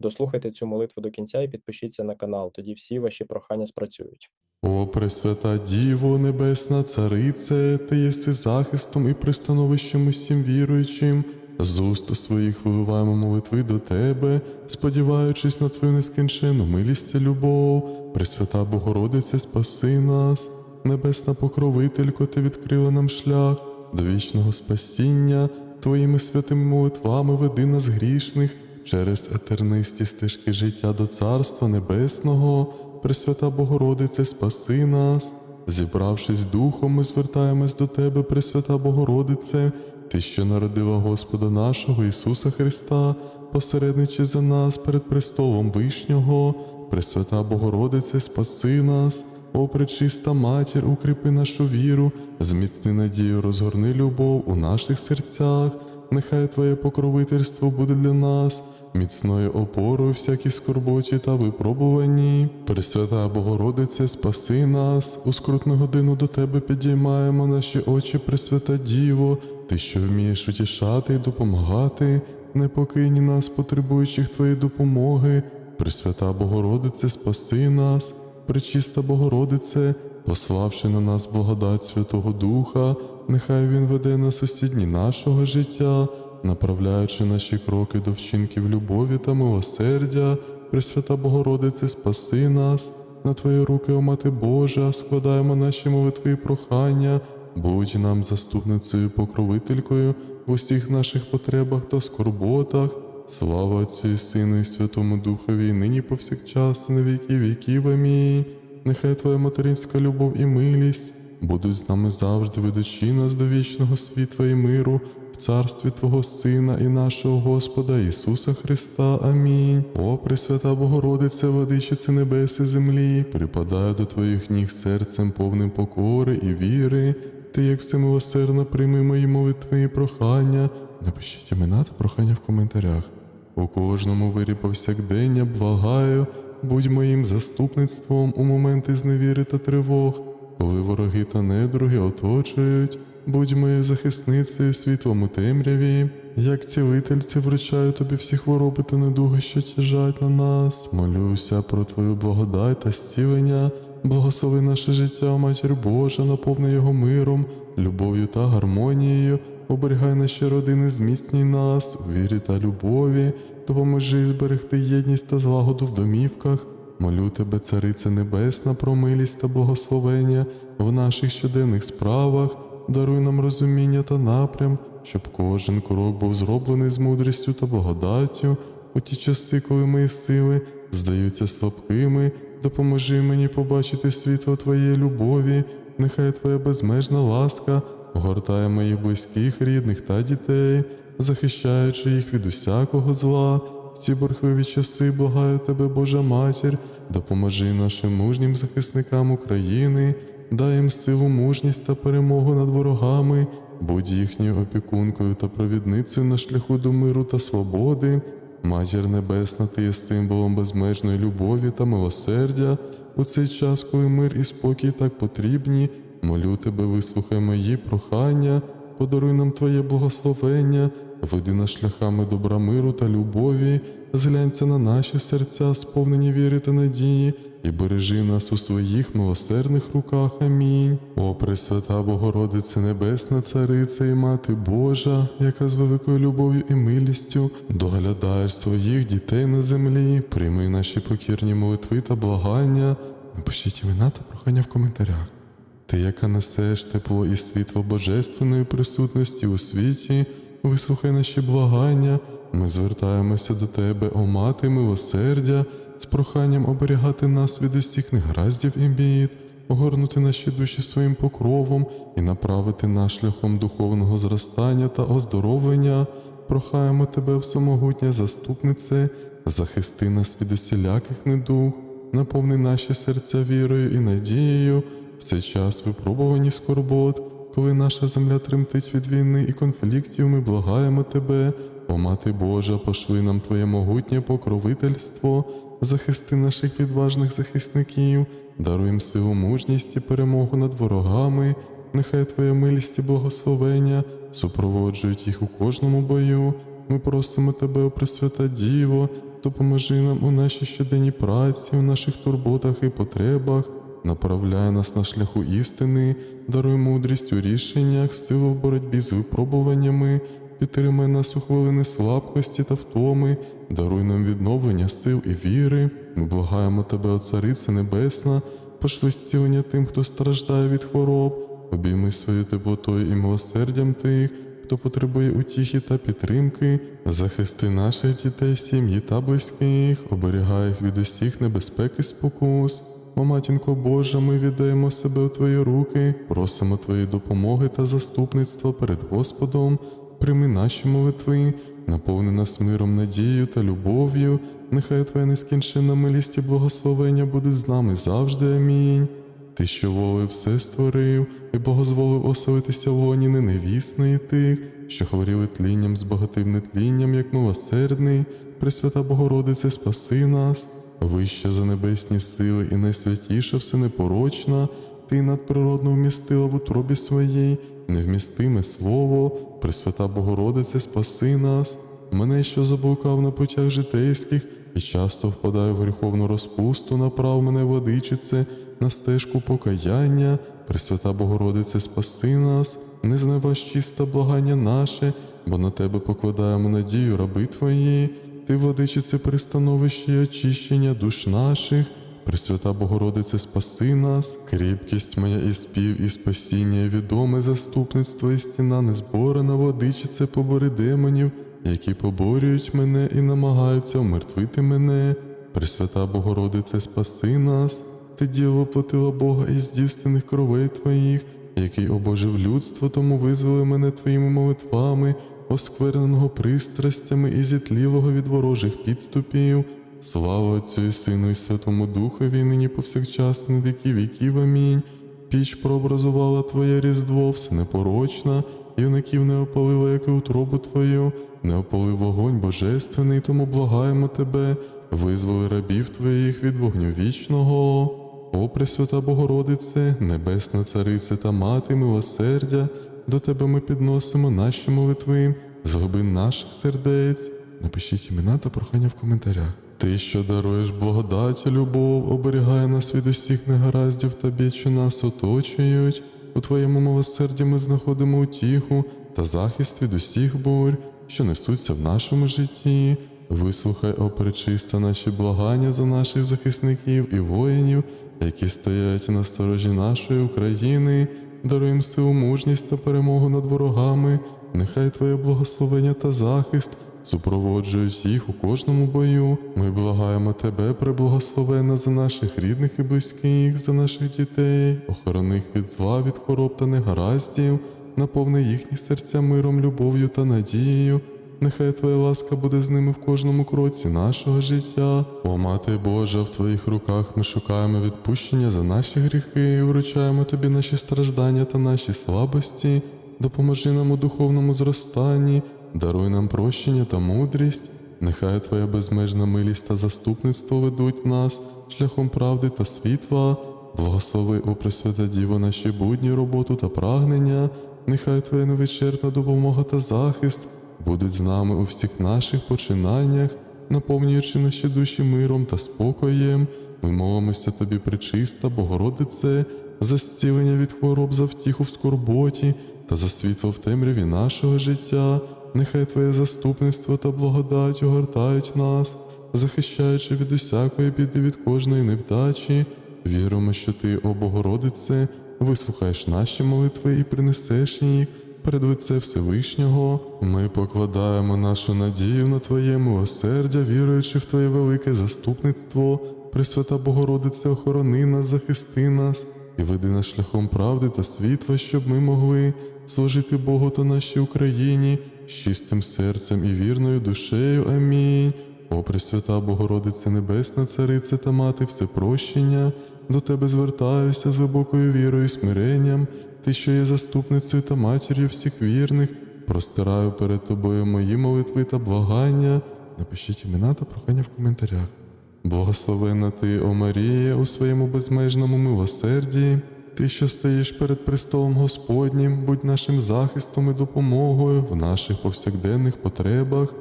Дослухайте цю молитву до кінця і підпишіться на канал, тоді всі ваші прохання спрацюють. О, Пресвята Діво, Небесна Царице, Ти єси захистом і пристановищем усім віруючим. З уст своїх виливаємо молитви до Тебе, сподіваючись на Твою нескінчену милість і любов. Пресвята Богородице, спаси нас, Небесна Покровителько, Ти відкрила нам шлях до вічного спасіння. Твоїми святими молитвами веди нас грішних через етернисті стежки життя до Царства Небесного. Пресвята Богородице, спаси нас. Зібравшись духом, ми звертаємось до Тебе, Пресвята Богородице, Ти, що народила Господа нашого Ісуса Христа, посередничи за нас перед престолом Вишнього, Пресвята Богородице, спаси нас, о пречиста матір, укріпи нашу віру, зміцни надію, розгорни любов у наших серцях, нехай Твоє покровительство буде для нас міцною опорою всякій скорботі та випробуванні. Пресвята Богородице, спаси нас, у скрутну годину до Тебе підіймаємо наші очі, Пресвята Діво, Ти, що вмієш утішати і допомагати, не покинь нас, потребуючих Твоєї допомоги. Пресвята Богородице, спаси нас, Пречиста Богородице, пославши на нас благодать Святого Духа, нехай Він веде нас усі дні нашого життя, направляючи наші кроки до вчинків любові та милосердя, Пресвята Богородице, спаси нас, на Твої руки, о Мати Божа, складаємо наші молитви і прохання, будь нам заступницею, покровителькою в усіх наших потребах та скорботах. Слава Отцю Сину і Святому Духові, і нині повсякчас, і на віки віків. Амінь. Нехай Твоя материнська любов і милість будуть з нами завжди, ведучи нас до вічного світла і миру, в царстві Твого Сина і нашого Господа Ісуса Христа. Амінь. О, Пресвята Богородице, владичице небес і землі, припадаю до Твоїх ніг серцем повним покори і віри. Ти, як всемилосердно, прийми мої молитви і прохання. Напишіть імена та прохання в коментарях. У кожному вирі повсякдення благаю, будь моїм заступництвом у моменти зневіри та тривог, коли вороги та недруги оточують, будь моєю захисницею в світлому темряві, як цілительці вручаю тобі всі хвороби та недуги, що тяжать на нас. Молюся про твою благодать та зцілення, благослови наше життя, Матір Божа, наповни його миром, любов'ю та гармонією. Оберігай наші родини, зміцній нас у вірі та любові, допоможи зберегти єдність та злагоду в домівках. Молю тебе, Царице Небесна, про милість та благословення в наших щоденних справах, даруй нам розуміння та напрям, щоб кожен крок був зроблений з мудрістю та благодаттю у ті часи, коли мої сили здаються слабкими. Допоможи мені побачити світло Твоєї любові, нехай Твоя безмежна ласка огортає моїх близьких, рідних та дітей, захищаючи їх від усякого зла. Ці бурхливі часи благаю тебе, Божа Матір, допоможи нашим мужнім захисникам України, дай їм силу, мужність та перемогу над ворогами, будь їхньою опікункою та провідницею на шляху до миру та свободи. Матір Небесна, ти є символом безмежної любові та милосердя. У цей час, коли мир і спокій так потрібні, молю тебе, вислухай мої прохання, подаруй нам Твоє благословення, веди шляхами добра миру та любові, зглянься на наші серця, сповнені віри та надії, і бережи нас у своїх милосердних руках. Амінь. О, Пресвята Богородице Небесна, Цариця і Мати Божа, яка з великою любов'ю і милістю доглядаєш своїх дітей на землі, прийми наші покірні молитви та благання. Напишіть імена та прохання в коментарях. Ти, яка несеш тепло і світло божественної присутності у світі, вислухай наші благання. Ми звертаємося до Тебе, о мати милосердя, з проханням оберігати нас від усіх негараздів і бід, огорнути наші душі своїм покровом і направити нас шляхом духовного зростання та оздоровлення. Прохаємо Тебе, всемогутня заступнице, захисти нас від усіляких недуг, наповни наші серця вірою і надією. В цей час випробувані скорбот, коли наша земля тремтить від війни і конфліктів, ми благаємо Тебе, о Мати Божа, пошли нам Твоє могутнє покровительство, захисти наших відважних захисників, даруй їм силу, мужність і перемогу над ворогами, нехай Твоя милість і благословення супроводжують їх у кожному бою. Ми просимо Тебе, о Пресвята Діво, допоможи нам у нашій щоденній праці, у наших турботах і потребах, направляй нас на шляху істини, даруй мудрість у рішеннях, силу в боротьбі з випробуваннями, підтримай нас у хвилини слабкості та втоми, даруй нам відновлення сил і віри. Ми благаємо тебе, о Царице Небесна, пошли зцілення тим, хто страждає від хвороб, обійми свою теплотою і милосердям тих, хто потребує утіхи та підтримки, захисти наших дітей, сім'ї та близьких, оберігай їх від усіх небезпек і спокус. О, матінко Божа, ми віддаємо себе у Твої руки, просимо Твої допомоги та заступництва перед Господом. Прийми наші молитви, наповни нас миром, надією та любов'ю. Нехай Твоя нескінченна милість і благословення будуть з нами завжди. Амінь. Ти, що волив все створив, і благозволив оселитися в лоні неневісної тих, що хворіли тлінням, збагатив нетлінням, як милосердний, Пресвята Богородице, спаси нас, вища за небесні сили і найсвятіша всенепорочна, ти надприродно вмістила в утробі своїй, невмістиме слово, Пресвята Богородице, спаси нас, мене, що заблукав на путях житейських, і часто впадаю в гріховну розпусту, направ мене, владичице, на стежку покаяння, Пресвята Богородице, спаси нас, не зневаж чисте благання наше, бо на тебе покладаємо надію, раби твої, ти, владичице, пристановище й очищення душ наших. Пресвята Богородице, спаси нас, кріпкість моя і спів, і спасіння, і відоме заступництво, і стіна незборена, владичице, побори демонів, які поборюють мене і намагаються умертвити мене. Пресвята Богородице, спаси нас, ти діво платила Бога із дівственних кровей твоїх, який обожив людство, тому визволи мене твоїми молитвами, оскверненого пристрастями і зітлілого від ворожих підступів. Слава Отцю і Сину і Святому Духові, нині повсякчас на віки віків. Амінь. Піч прообразувала Твоє різдво, все непорочна, юнаків не опалила, як і утробу Твою, не опалив вогонь божественний, тому благаємо Тебе, визволи рабів Твоїх від вогню вічного. О, Пресвята Богородице, Небесна Царице та Мати милосердя, до Тебе ми підносимо наші молитви, з глибин наших сердець. Напишіть імена та прохання в коментарях. Ти, що даруєш благодать і любов, оберігає нас від усіх негараздів та бід, що нас оточують. У Твоєму милосерді ми знаходимо утіху та захист від усіх бурь, що несуться в нашому житті. Вислухай, о пречиста, наші благання за наших захисників і воїнів, які стоять на сторожі нашої України, даруй силу, мужність та перемогу над ворогами. Нехай Твоє благословення та захист супроводжують їх у кожному бою. Ми благаємо Тебе, преблагословена за наших рідних і близьких, за наших дітей, охорони від зла, від хвороб та негараздів, наповни їхні серця миром, любов'ю та надією. Нехай Твоя ласка буде з ними в кожному кроці нашого життя. О, Мати Божа, в Твоїх руках ми шукаємо відпущення за наші гріхи і вручаємо Тобі наші страждання та наші слабості. Допоможи нам у духовному зростанні, даруй нам прощення та мудрість. Нехай Твоя безмежна милість та заступництво ведуть нас шляхом правди та світла. Благослови, о Пресвята Діво, наші будні, роботу та прагнення. Нехай Твоя невичерпна допомога та захист будуть з нами у всіх наших починаннях, наповнюючи наші душі миром та спокоєм. Ми молимося Тобі, причиста, Богородице, за зцілення від хвороб, за втіху в скорботі та за світло в темряві нашого життя. Нехай Твоє заступництво та благодать огортають нас, захищаючи від усякої біди від кожної невдачі. Віримо, що Ти, о Богородице, вислухаєш наші молитви і принесеш їх перед лице Всевишнього. Ми покладаємо нашу надію на Твоє милосердя, віруючи в Твоє велике заступництво. Пресвята Богородице, охорони нас, захисти нас і веди нас шляхом правди та світла, щоб ми могли служити Богу та нашій Україні з чистим серцем і вірною душею. Амінь. О, Пресвята Богородице Небесна, Царице та Мати Всепрощення, до Тебе звертаюся з глибокою вірою і смиренням, Ти, що є заступницею та матір'ю всіх вірних, простираю перед Тобою мої молитви та благання. Напишіть імена та прохання в коментарях. Благословена ти, о Марія, у своєму безмежному милосерді, ти, що стоїш перед престолом Господнім, будь нашим захистом і допомогою в наших повсякденних потребах.